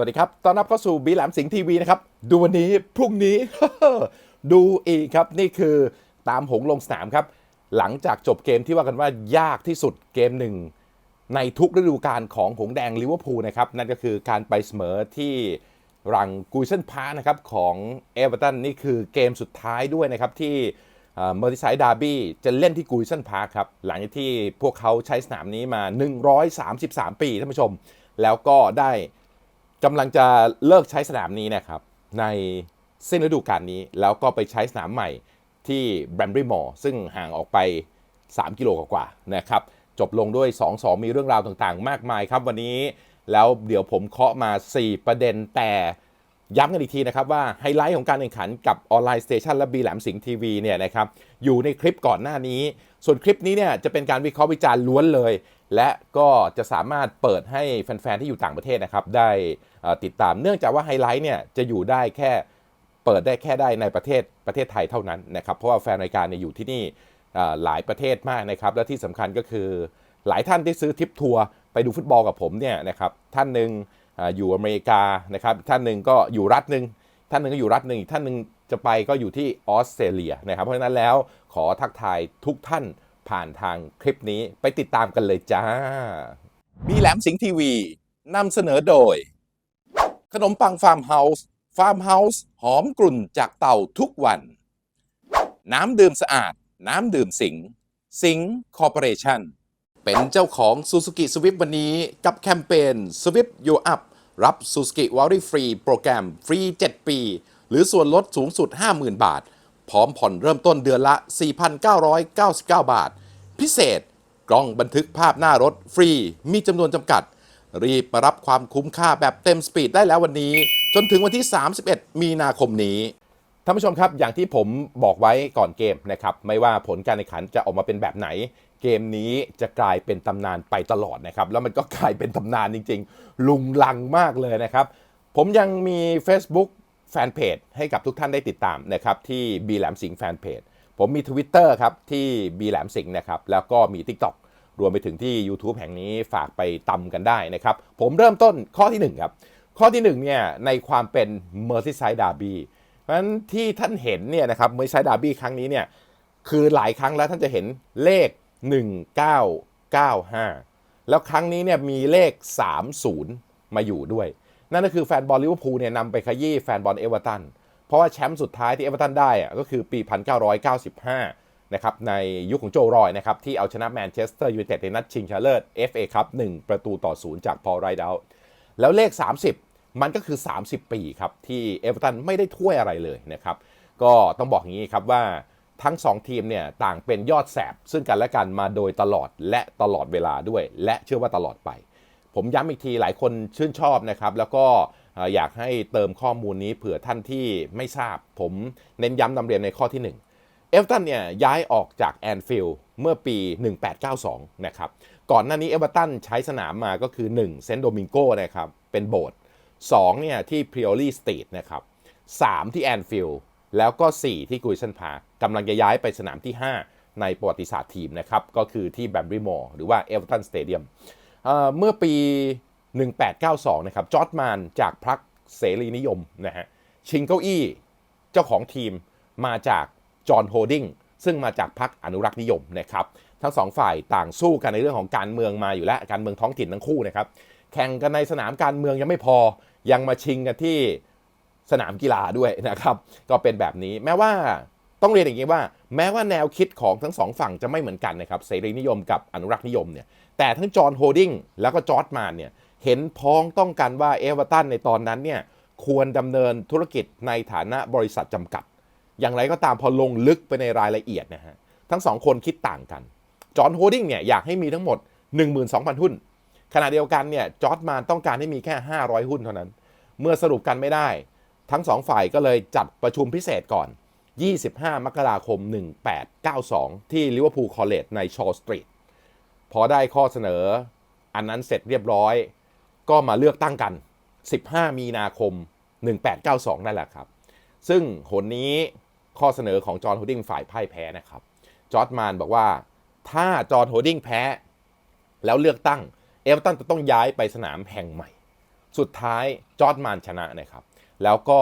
สวัสดีครับ ต้อนรับเข้าสู่บีหลามสิงห์ทีวีนะครับ ดูวันนี้ พรุ่งนี้ ดูอีกครับ นี่คือตามหงลงสนามครับ หลังจากจบเกมที่ว่ากันว่ายากที่สุดเกมหนึ่ง ในทุกฤดูกาลของหงแดงลิเวอร์พูลนะครับ นั่นก็คือการไปเสมอที่รังกุยเซนพาร์นะครับของเอเวอร์ตันนี่คือเกมสุดท้ายด้วยนะครับที่เมอร์ติไซด์ดาร์บี้จะเล่นที่กุยเซนพาร์ครับ หลังจากที่พวกเขาใช้สนามนี้มา 133 ปีท่านผู้ชม แล้วก็ได้ กำลังจะเลิกใช้สนามนี้นะครับในสิ้นฤดูกาลนี้ แล้วก็ไปใช้สนามใหม่ที่แบรมบรีมอร์ซึ่งห่างออกไป 3 กิโลกว่าๆนะครับจบลงด้วย 2-2 มีเรื่องราวต่างๆ มากมายครับวันนี้แล้วเดี๋ยวผมเคาะมา 4 ประเด็นแต่ย้ำกันอีกทีนะครับว่าไฮไลท์ของการแข่งขันกับออนไลน์สเตชันและบีแหลมสิงห์ทีวีเนี่ยนะครับอยู่ในคลิปก่อนหน้านี้ ส่วนคลิปนี้เนี่ยจะเป็นการวิเคราะห์วิจารณ์ล้วนเลย และก็จะสามารถเปิดให้แฟน ๆ ที่อยู่ต่างประเทศนะครับได้ ติดตามเนื่องจากว่าไฮไลท์เนี่ยจะอยู่ได้แค่เปิดได้แค่ได้ในประเทศประเทศไทยเท่านั้นนะครับเพราะว่าแฟนรายการเนี่ยอยู่ที่นี่หลายประเทศมากนะครับและที่สำคัญก็คือหลายท่านที่ซื้อทริปทัวร์ไปดูฟุตบอลกับผมเนี่ยนะครับท่านหนึ่งออยู่อเมริกานะครับท่านหนึ่งก็อยู่รัฐหนึ่งท่านหนึ่งก็อยู่รัฐหนึ่งอีกท่านหนึ่งจะไปก็อยู่ที่ออสเตรเลียนะครับเพราะฉะนั้นแล้วขอทักทายทุกท่านผ่านทางคลิปนี้ไปติดตามกันเลยจ้า มีแหลมสิงห์ทีวีนำเสนอโดย ขนมปังฟาร์มเฮาส์ฟาร์มเฮาส์หอมกลุ่นจากเต่าทุกวัน น้ำดื่มสะอาด น้ำดื่มสิง สิงคอร์ปอเรชั่นเป็นเจ้าของ Suzuki Swift วันนี้กับแคมเปญ Swift You Up รับ Suzuki w a r r y Free โปรแกรมฟรี 7 ปี หรือส่วนลดสูงสุด 50,000 บาท พร้อมผ่อนเริ่มต้นเดือนละ 4,999 บาท พิเศษกล้องบันทึกภาพหน้ารถฟรีมีจำนวนจำกัด รีบมารับความคุ้มค่าแบบเต็มสปีดได้แล้ววันนี้ จนถึงวันที่ 31 มีนาคมนี้ท่านผู้ชมครับอย่างที่ผมบอกไว้ก่อนเกมนะครับไม่ว่าผลการแข่งขันจะออกมาเป็นแบบไหน เกมนี้จะกลายเป็นตำนานไปตลอดนะครับแล้วมันก็กลายเป็นตำนานจริง ๆ ลุงลังมากเลยนะครับ ผมยังมี Facebook แฟนเพจให้กับทุกท่านได้ติดตามนะครับที่บีแหลมสิงห์แฟนเพจผมมี Twitter ครับที่บีแหลมสิงห์นะครับแล้วก็มี TikTok รวมไปถึงที่ YouTube แห่งนี้ฝากไปตำกันได้นะครับ ผมเริ่มต้นข้อที่ 1 ครับ ข้อที่1เนี่ยในความเป็น Merseyside Derby เพราะฉะนั้นที่ท่านเห็นเนี่ยนะครับ Merseyside Derby ครั้งนี้เนี่ยคือหลายครั้งแล้วท่านจะเห็นเลข 1995 แล้วครั้งนี้เนี่ยมีเลข 30 มาอยู่ด้วย นั่นก็คือแฟนบอลลิเวอร์พูลเนี่ยนำไปขยี้แฟนบอลเอเวอร์ตันเพราะว่าแชมป์สุดท้ายที่เอเวอร์ตันได้อะก็คือปี 1995 นะครับในยุคของโจรอยนะครับที่เอาชนะแมนเชสเตอร์ยูไนเต็ดในนัดชิงชนะเลิศ FA ครับ1ประตูต่อ0จากพอลไรด์เอาแล้วเลข 30 มันก็คือ 30 ปีครับที่เอเวอร์ตันไม่ได้ถ้วยอะไรเลยนะครับก็ต้องบอกอย่างนี้ครับว่าทั้ง 2 ทีมเนี่ยต่างเป็นยอดแสบ ซึ่งกันและกันมาโดยตลอดและตลอดเวลาด้วย และเชื่อว่าตลอดไป ผมย้ำอีกทีหลายคนชื่นชอบนะครับ แล้วก็เอ่ออยากให้เติมข้อมูลนี้เผื่อท่านที่ไม่ทราบ ผมเน้นย้ำนำเรียนในข้อที่ 1 เอฟเวอร์ตันเนี่ยย้ายออกจากแอนฟิลด์เมื่อปี 1892 นะครับ ก่อนหน้านี้เอเวอร์ตันใช้สนามมาก็คือ 1 เซนต์โดมิงโกนะครับ เป็นโบสถ์2เนี่ยที่พริโอลีสตรีทนะครับ 3 ที่แอนฟิลด์แล้วก็ 4 ที่กุยเซนพาร์กำลังจะย้ายไปสนามที่ 5 ในประวัติศาสตร์ทีมนะครับ ก็คือที่แบมบรีมอร์หรือว่าเอเวอร์ตันสเตเดียมเอ่อเมื่อปี 1892 นะครับ จอร์ดมานจากพรรคเสรีนิยมนะฮะชิงเก้าอี้เจ้าของทีมมาจาก จอห์นโฮดดิงซึ่งมาจากพรรคอนุรักษ์นิยมนะครับ ทั้งสองฝ่ายต่างสู้กันในเรื่องของการเมืองมาอยู่แล้วการเมืองท้องถิ่นทั้งคู่นะครับ แข่งกันในสนามการเมืองยังไม่พอยังมาชิงกันที่สนามกีฬาด้วยนะครับ ก็เป็นแบบนี้แม้ว่าต้องเรียนอย่างนี้ว่า แม้ว่าแนวคิดของทั้งสองฝั่งจะไม่เหมือนกันนะครับเสรีนิยมกับอนุรักษ์นิยมเนี่ยแต่ทั้งจอห์นโฮดดิงแล้วก็จอร์ดมานเนี่ยเห็นพ้องต้องกันว่าเอเวอร์ตันในตอนนั้นเนี่ยควรดำเนินธุรกิจในฐานะบริษัทจำกัด อย่างไรก็ตามพอลงลึกไปในรายละเอียดนะฮะทั้งสองคนคิดต่างกัน จอห์นโฮดดิงเนี่ยอยากให้มีทั้งหมด 12,000 หุ้น ขณะเดียวกันเนี่ยจอร์ดมานต้องการให้มีแค่ 500 หุ้นเท่านั้น เมื่อสรุปกันไม่ได้ ทั้งสองฝ่ายก็เลยจัดประชุมพิเศษก่อน 25 มกราคม 1892 ที่ลิเวอร์พูลคอลเลจในชอสตรีทพอได้ข้อเสนอ อันนั้นเสร็จเรียบร้อย ก็มาเลือกตั้งกัน 15 มีนาคม 1892 นั่นแหละครับ ซึ่งหนนี้ ข้อเสนอของจอห์นโฮดดิ้งฝ่ายพ่ายแพ้นะครับ จอร์ดมานบอกว่าถ้าจอห์นโฮดดิ้งแพ้ แล้วเลือกตั้ง เอเวอร์ตันจะต้องย้ายไปสนามแห่งใหม่ สุดท้ายจอร์ดมานชนะนะครับ แล้วก็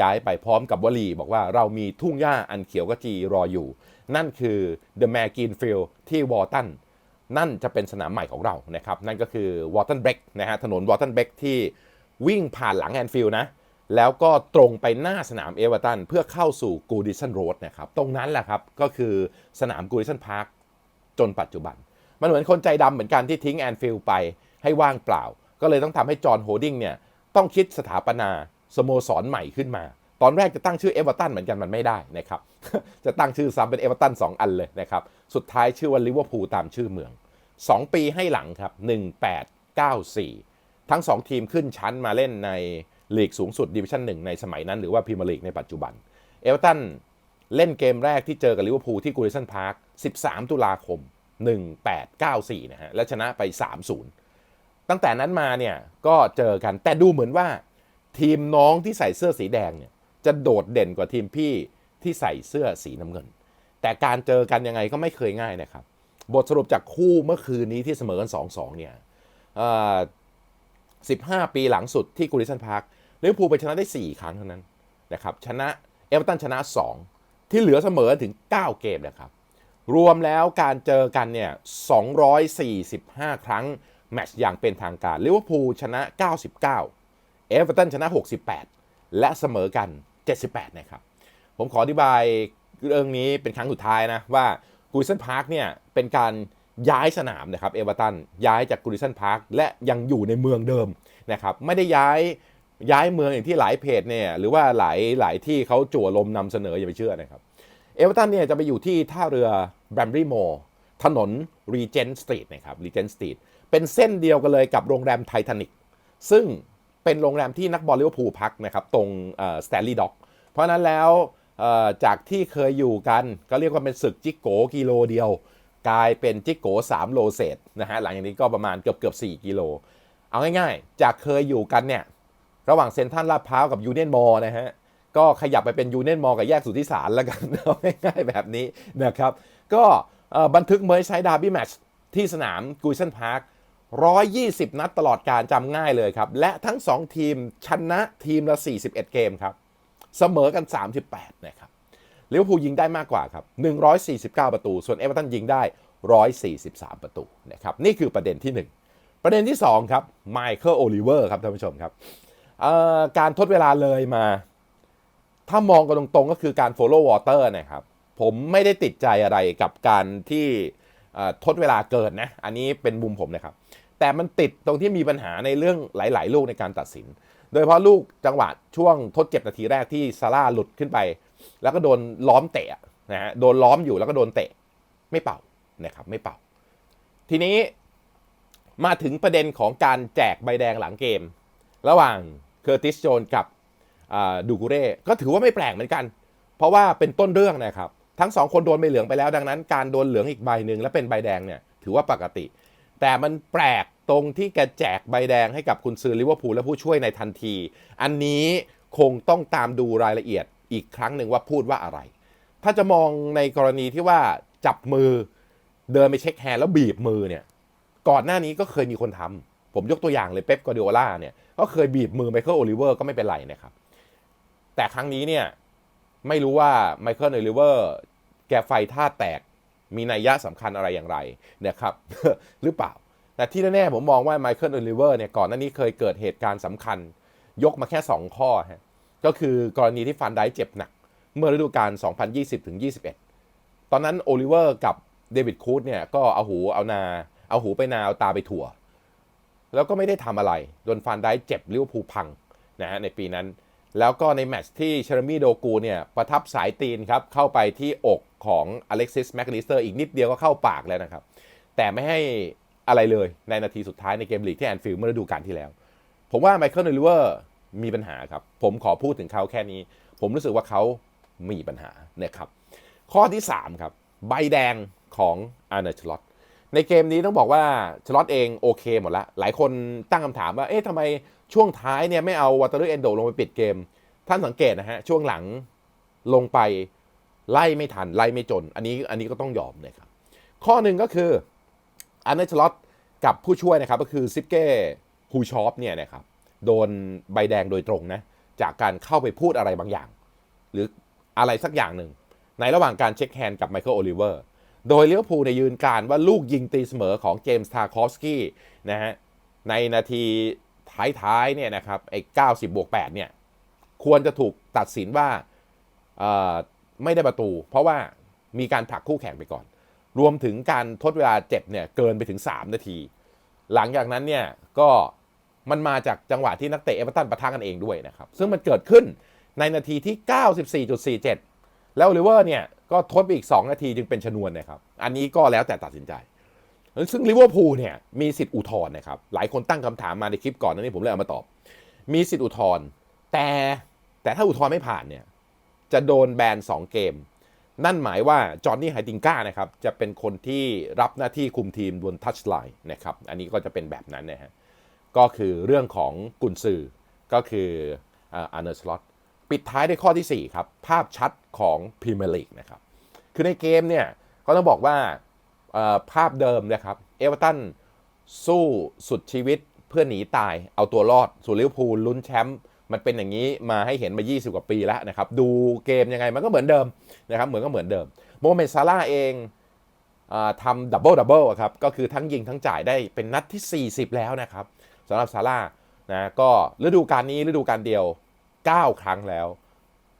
ย้ายไปพร้อมกับวลีบอกว่าเรามีทุ่งหญ้าอันเขียวกระจีรออยู่ นั่นคือ The m a g i n Field ที่วอร์ตันนั่นจะเป็นสนามใหม่ของเรานะครับ นั่นก็คือวอร์ตันเบรกนะฮะถนนวอร์ตันเบรกที่วิ่งผ่านหลังแอนฟิลด์นะ แล้วก็ตรงไปหน้าสนามเอเวอร์ตันเพื่อเข้าสู่กูดิสันโรดนะครับตรงนั้นแหละครับก็คือสนามกูดิสันพาร์คจนปัจจุบัน มันเหมือนคนใจดำเหมือนกันที่ทิ้งแอนฟิลด์ไปให้ว่างเปล่า ก็เลยต้องทำให้จอห์นโฮดดิ้งเนี่ยต้องคิดสถาปนาสโมสรใหม่ขึ้นมา ตอนแรกจะตั้งชื่อเอเวอร์ตันเหมือนกันมันไม่ได้นะครับ จะตั้งชื่อซ้ำเป็นเอเวอร์ตันสองอันเลยนะครับ สุดท้ายชื่อว่าลิเวอร์พูลตามชื่อเมือง 2 ปีให้หลังครับ 1894 ทั้ง 2 ทีมขึ้นชั้นมาเล่นใน ลีกสูงสุดดิวิชั่นหนึ่งในสมัยนั้น หรือว่าพรีเมียร์ลีกในปัจจุบัน เอเวอร์ตันเล่นเกมแรกที่เจอกับลิเวอร์พูลที่กูริสันพาร์ค 13 ตุลาคม 1894 นะฮะ และชนะไป 3-0 ตั้งแต่นั้นมาเนี่ยก็เจอกัน แต่ดูเหมือนว่าทีมน้องที่ใส่เสื้อสีแดงเนี่ยจะโดดเด่นกว่าทีมพี่ที่ใส่เสื้อสีน้ำเงิน แต่การเจอกันยังไงก็ไม่เคยง่ายนะครับ บทสรุปจากคู่เมื่อคืนนี้ที่เสมอกัน 2-2 เนี่ย15 ปีหลังสุดที่กูริสันพาร์ค ลิเวอร์พูลไปชนะได้ 4 ครั้งเท่านั้นนะครับชนะเอเวอร์ตันชนะ 2 ที่เหลือเสมอถึง 9 เกมนะครับรวมแล้วการเจอกันเนี่ย 245 ครั้ง แมตช์อย่างเป็นทางการลิเวอร์พูลชนะ 99 เอเวอร์ตันชนะ 68 และเสมอกัน 78 นะครับ ผมขออธิบายเรื่องนี้เป็นครั้งสุดท้ายนะ ว่ากูริสันพาร์คเนี่ยเป็นการย้ายสนามนะครับเอเวอร์ตันย้ายจากกูริสันพาร์คและยังอยู่ในเมืองเดิมนะครับไม่ได้ย้าย ย้ายเมืองอย่างที่หลายเพจเนี่ยหรือว่าหลายหลายที่เขาจั่วลมนำเสนออย่าไปเชื่อนะครับเอเวอร์ตันเนี่ยจะไปอยู่ที่ท่าเรือแบมบรีโมถนนรีเจนสตรีทนะครับรีเจนสตรีทเป็นเส้นเดียวกันเลยกับโรงแรมไททานิกซึ่งเป็นโรงแรมที่นักบอลลิเวอร์พูลพักนะครับตรงสแตนลีย์ด็อกเพราะนั้นแล้วจากที่เคยอยู่กันก็เรียกว่าเป็นศึกจิกโกกิโลเดียว กลายเป็นจิกโก3โลเศษนะฮะหลังจากนี้ก็ประมาณเกือบเกือบ4กิโล เอาง่ายๆ จากเคยอยู่กันเนี่ย ระหว่างเซ็นทรัลลาดพร้าวกับยูเนียนมอลนะฮะก็ขยับไปเป็นยูเนียนมอลกับแยกสุทธิสารแล้วกันเอาง่ายๆแบบนี้นะครับ ก็บันทึกเมย์ใช้ดาร์บี้แมช์ที่สนามกุยเซนพาร์ค120 นัดตลอดการจำง่ายเลยครับ และทั้ง 2 ทีมชนะทีมละ 41 เกมครับ เสมอกัน 38 นะครับลิเวอร์พูลยิงได้มากกว่าครับ 149 ประตู ส่วนเอเวอร์ตันยิงได้ 143 ประตูนะครับ นี่คือประเด็นที่ 1 ประเด็นที่ 2 ครับไมเคิลโอลิเวอร์ครับท่านผู้ชมครับ การทดเวลาเลยมา ถ้ามองกันตรงๆก็คือการ follow water นะครับ ผมไม่ได้ติดใจอะไรกับการที่ทดเวลาเกินนะ อันนี้เป็นมุมผมนะครับ แต่มันติดตรงที่มีปัญหาในเรื่องหลาย ๆ ลูกในการตัดสิน โดยเฉพาะลูกจังหวะช่วงทดเจ็บนาทีแรกที่ซาร่าหลุดขึ้นไป แล้วก็โดนล้อมเตะนะฮะ โดนล้อมอยู่แล้วก็โดนเตะ ไม่เป่านะครับ ไม่เป่า ทีนี้มาถึงประเด็นของการแจกใบแดงหลังเกม ระหว่าง เคอร์ติสโจนกับดูกูเร่ก็ถือว่าไม่แปลกเหมือนกัน เพราะว่าเป็นต้นเรื่องนะครับ ทั้งสองคนโดนใบเหลืองไปแล้วดังนั้น การโดนเหลืองอีกใบหนึ่งและเป็นใบแดงเนี่ยถือว่าปกติ แต่มันแปลกตรงที่แกแจกใบแดงให้กับคุณซือลิเวอร์พูลและผู้ช่วยในทันที อันนี้คงต้องตามดูรายละเอียดอีกครั้งหนึ่งว่าพูดว่าอะไร ถ้าจะมองในกรณีที่ว่าจับมือเดินไปเช็คแฮนด์แล้วบีบมือเนี่ย ก่อนหน้านี้ก็เคยมีคนทำ ผมยกตัวอย่างเลยเป๊ปกวาร์ดิโอลาเนี่ยก็เคยบีบมือไมเคิลโอลิเวอร์ก็ไม่เป็นไรนะครับ แต่ครั้งนี้เนี่ยไม่รู้ว่าไมเคิลโอลิเวอร์แกไฟท่าแตกมีนัยยะสำคัญอะไรอย่างไรนะครับ หรือเปล่า แต่ที่แน่ๆผมมองว่าไมเคิลโอลิเวอร์เนี่ยก่อนหน้านี้เคยเกิดเหตุการณ์สำคัญ ยกมาแค่ 2 ข้อฮะก็คือกรณีที่ฟันได้เจ็บหนัก เมื่อฤดูกาล 2020ถึง21 ตอนนั้นโอลิเวอร์กับเดวิดคูดเนี่ยก็เอาหูเอานา เอาหูไปนาเอาตาไปถั่ว แล้วก็ไม่ได้ทำอะไรโดนฟันได้เจ็บลิเวอร์พูลพังนะฮะในปีนั้น แล้วก็ในแมตช์ที่เชอร์มี่โดกูเนี่ยประทับสายตีนครับ เข้าไปที่อกของอเล็กซิสแมคลิสเตอร์อีกนิดเดียวก็เข้าปากแล้วนะครับ แต่ไม่ให้อะไรเลยในนาทีสุดท้ายในเกมลีกที่แอนฟิลด์เมื่อฤดูกาลที่แล้ว ผมว่าไมเคิลโอลิเวอร์มีปัญหาครับ ผมขอพูดถึงเขาแค่นี้ ผมรู้สึกว่าเขามีปัญหานะครับ ข้อที่ 3 ครับ ใบแดงของอาร์เนชลอต ในเกมนี้ต้องบอกว่าชลอตเองโอเคหมดละ หลายคนตั้งคำถามว่า เอ๊ะทำไมช่วงท้ายเนี่ยไม่เอาวัตเตอร์เอนโดลงไปปิดเกม ท่านสังเกตนะฮะ ช่วงหลังลงไปไล่ไม่ทัน ไล่ไม่จน อันนี้อันนี้ก็ต้องยอมนะครับ ข้อหนึ่งก็คืออาร์เนชลอตกับผู้ช่วยนะครับ ก็คือซิปเก้ฮูชอปเนี่ยนะครับโดนใบแดงโดยตรงนะ จากการเข้าไปพูดอะไรบางอย่าง หรืออะไรสักอย่างหนึ่ง ในระหว่างการเช็คแฮนด์กับไมเคิลโอลิเวอร์ โดยเลี้ยวภูในยืนการว่าลูกยิงตีเสมอของเจมส์ทาคอฟสกี้นะฮะในนาทีท้ายๆเนี่ยนะครับไอ้90บวก8เนี่ยควรจะถูกตัดสินว่าไม่ได้ประตู เพราะว่ามีการผลักคู่แข่งไปก่อน รวมถึงการทดเวลาเจ็บเนี่ยเกินไปถึง 3 นาที หลังจากนั้นเนี่ยก็มันมาจากจังหวะที่นักเตะเอเวอร์ตันปะทะกันเองด้วยนะครับ ซึ่งมันเกิดขึ้นในนาทีที่ 94.47 แล้วลิเวอร์เนี่ยก็ทดไปอีก 2 นาทีจึงเป็นชนวนนะครับ อันนี้ก็แล้วแต่ตัดสินใจ ซึ่งลิเวอร์พูลเนี่ยมีสิทธิ์อุทธรณ์นะครับ หลายคนตั้งคำถามมาในคลิปก่อนนั้นนี่ผมเลยเอามาตอบ มีสิทธิ์อุทธรณ์แต่แต่ถ้าอุทธรณ์ไม่ผ่านเนี่ยจะโดนแบน 2 เกม นั่นหมายว่าจอห์นนี่ไฮติงก้านะครับจะเป็นคนที่รับหน้าที่คุมทีมบนทัชไลน์นะครับ อันนี้ก็จะเป็นแบบนั้นนะฮะ ก็คือเรื่องของกุนซือก็คืออาร์เนอร์สล็อต ปิดท้ายด้วยข้อที่ 4 ครับ ภาพชัดของพรีเมียร์ลีกนะครับ คือในเกมเนี่ยก็ต้องบอกว่าภาพเดิมนะครับเอเวอร์ตันสู้สุดชีวิตเพื่อหนีตายเอาตัวรอดส่วนลิเวอร์พูลลุ้นแชมป์มันเป็นอย่างนี้มาให้เห็นมา 20 กว่าปีแล้วนะครับ ดูเกมยังไงมันก็เหมือนเดิมนะครับเหมือนก็เหมือนเดิมโมเมดซาร่าเองอทำดับเบิลดับเบิลครับก็คือทั้งยิงทั้งจ่ายได้เป็นนัดที่ 40 แล้วนะครับสำหรับซาร่านะก็ฤดูกาลนี้ฤดูกาลเดียว 9 ครั้งแล้ว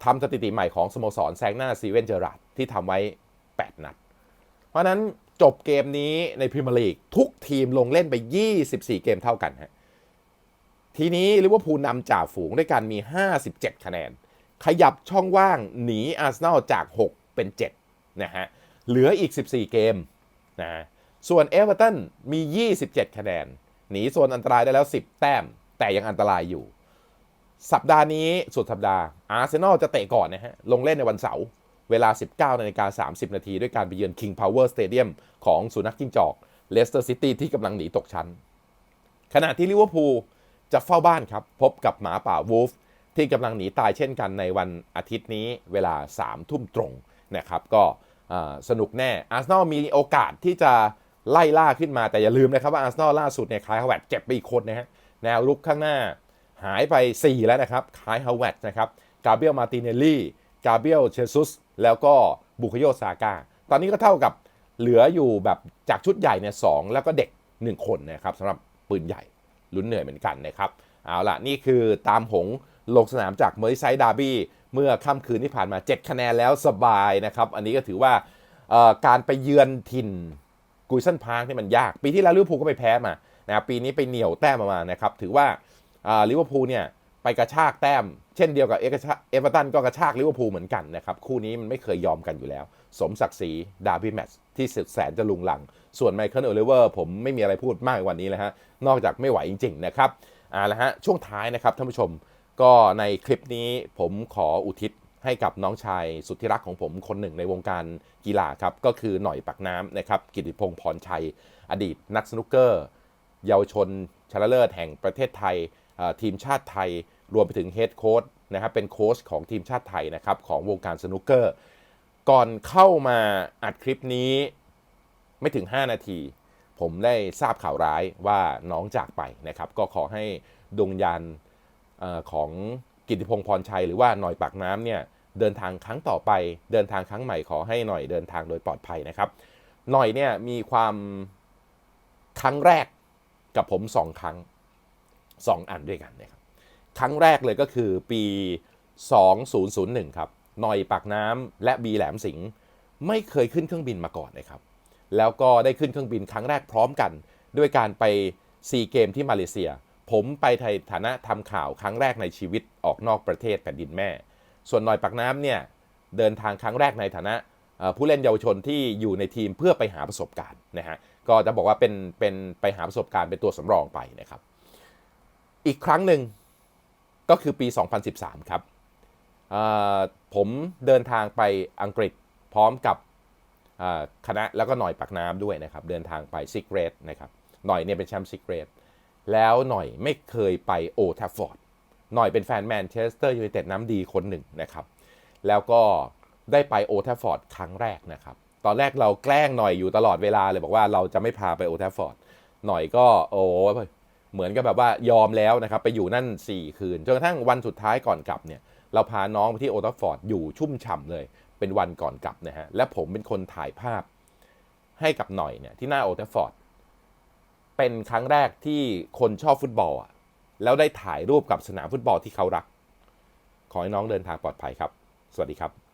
ทำสถิติใหม่ของสโมสรแซงหน้าซีเวนเจอราร์ดที่ทำไว้ 8 นัด เพราะนั้นจบเกมนี้ในพรีเมียร์ลีกทุกทีมลงเล่นไป 24 เกมเท่ากันฮะทีนี้ลิเวอร์พูลนำจ่าฝูงด้วยกันมี 57 คะแนน ขยับช่องว่างหนีอาร์เซนอลจาก 6 เป็น 7 นะฮะ เหลืออีก 14 เกมนะฮะส่วนเอเวอร์ตันมี 27 คะแนน หนีโซนอันตรายได้แล้ว 10 แต้ม แต่ยังอันตรายอยู่ สัปดาห์นี้สุดสัปดาห์อาร์เซนอลจะเตะก่อนนะฮะ ลงเล่นในวันเสาร์เวลา 19นาฬิกา30 นาที ด้วยการไปเยือน King Power Stadium ของสุนัขจิ้งจอกเลสเตอร์ซิตี้ที่กำลังหนีตกชั้น ขณะที่ลิเวอร์พูลจะเฝ้าบ้านครับ พบกับหมาป่าวูฟที่กำลังหนีตายเช่นกันในวันอาทิตย์นี้เวลา 3 ทุ่มตรงนะครับ ก็สนุกแน่อาร์เซนอลมีโอกาสที่จะไล่ล่าขึ้นมาแต่อย่าลืมนะครับว่าอาร์เซนอลล่าสุดเนี่ยคลายฮาวเวตเจ็บไปอีกคนนะฮะแนวรุกข้างหน้า หายไป 4 แล้วนะครับคายฮาวเวตนะครับกาเบียลมาติเนลลี่กาเบียลเชซุสแล้วก็บุคโยซาก้าตอนนี้ก็เท่ากับเหลืออยู่แบบจากชุดใหญ่เนี่ยสแล้วก็เด็ก 1 คนนะครับสำหรับปืนใหญ่ลุ้นเหนื่อยเหมือนกันนะครับเอาล่ะ นี่คือตามหงลงสนามจากเมอร์ไซด์ดาร์บี้เมื่อค่ำคืนที่ผ่านมา 7 คะแนนแล้วสบายนะครับ อันนี้ก็ถือว่าการไปเยือนถิ่นกุยซันพาร์คนี่มันยาก ปีที่แล้วลิเวอร์พูลก็ไปแพ้มานะครับปีนี้ไปเหนี่ยวแต้มมานะครับ ถือว่า ลิเวอร์พูลเนี่ยไปกระชากแต้ม เช่นเดียวกับเอเอเวอร์ตันก็กระชากลิเวอร์พูลเหมือนกันนะครับคู่นี้มันไม่เคยยอมกันอยู่แล้ว สมศักดิ์ศรีดาร์บี้แมตช์ที่สุดแสนจะลุงลัง ส่วนไมเคิลโอลิเวอร์ผมไม่มีอะไรพูดมากว่านี้เลยฮะนอกจากไม่ไหวจริง ๆ นะครับเอาละฮะช่วงท้ายนะครับท่านผู้ชมก็ในคลิปนี้ผมขออุทิศให้กับน้องชายสุดที่รักของผมคนหนึ่งในวงการกีฬาครับก็คือหน่อยปักน้ำนะครับกิติพงศ์พรชัย อดีตนักสนุกเกอร์ เยาวชนชนะเลิศแห่งประเทศไทย ทีมชาติไทย รวมไปถึงเฮดโค้ชนะครับเป็นโค้ชของทีมชาติไทยนะครับของวงการสนุกเกอร์ ก่อนเข้ามาอัดคลิปนี้ไม่ถึง 5 นาที ผมได้ทราบข่าวร้ายว่าน้องจากไปนะครับ ก็ขอให้ดวงวิญญาณเอ่อของกิติพงศ์พรชัย หรือว่าหน่อยปากน้ำเนี่ยเดินทางครั้งต่อไป เดินทางครั้งใหม่ขอให้หน่อยเดินทางโดยปลอดภัยนะครับ หน่อยเนี่ยมีความครั้งแรกกับผมสองครั้ง สองอันด้วยกันนะครับครั้งแรกเลยก็คือปี 2001 ครับนอยปากน้ำและบีแหลมสิงห์ไม่เคยขึ้นเครื่องบินมาก่อนนะครับ แล้วก็ได้ขึ้นเครื่องบินครั้งแรกพร้อมกัน ด้วยการไปซีเกมที่มาเลเซีย ผมไปในฐานะทำข่าวครั้งแรกในชีวิตออกนอกประเทศแผ่นดินแม่ ส่วนนอยปากน้ำเนี่ยเดินทางครั้งแรกในฐานะผู้เล่นเยาวชนที่อยู่ในทีมเพื่อไปหาประสบการณ์นะฮะ ก็จะบอกว่าเป็นเป็นไปหาประสบการณ์เป็นตัวสำรองไปนะครับ อีกครั้งหนึ่งก็คือปี 2013 ครับ ผมเดินทางไปอังกฤษพร้อมกับคณะแล้วก็หน่อยปากน้ำด้วยนะครับ เดินทางไปซิกเรตนะครับ หน่อยเนี่ยเป็นแชมป์ซิกเรตแล้วหน่อยไม่เคยไปโอทฟฟอร์ดหน่อยเป็นแฟนแมนเชสเตอร์ยูไนเต็ดน้ำดีคนหนึ่งนะครับ แล้วก็ได้ไปโอทฟฟอร์ดครั้งแรกนะครับ ตอนแรกเราแกล้งหน่อยอยู่ตลอดเวลาเลยบอกว่าเราจะไม่พาไปโอทฟฟอร์ดหน่อยก็โอ้ เหมือนกับแบบว่ายอมแล้วนะครับไปอยู่นั่น 4 คืนจนกระทั่งวันสุดท้ายก่อนกลับเนี่ยเราพาน้องไปที่โอทัฟฟอร์ดอยู่ชุ่มฉ่ำเลย เป็นวันก่อนกลับนะฮะและผมเป็นคนถ่ายภาพให้กับหน่อยเนี่ยที่หน้าโอทัฟฟอร์ดเป็นครั้งแรกที่คนชอบฟุตบอลอะแล้วได้ถ่ายรูปกับสนามฟุตบอลที่เขารัก ขอให้น้องเดินทางปลอดภัยครับ สวัสดีครับ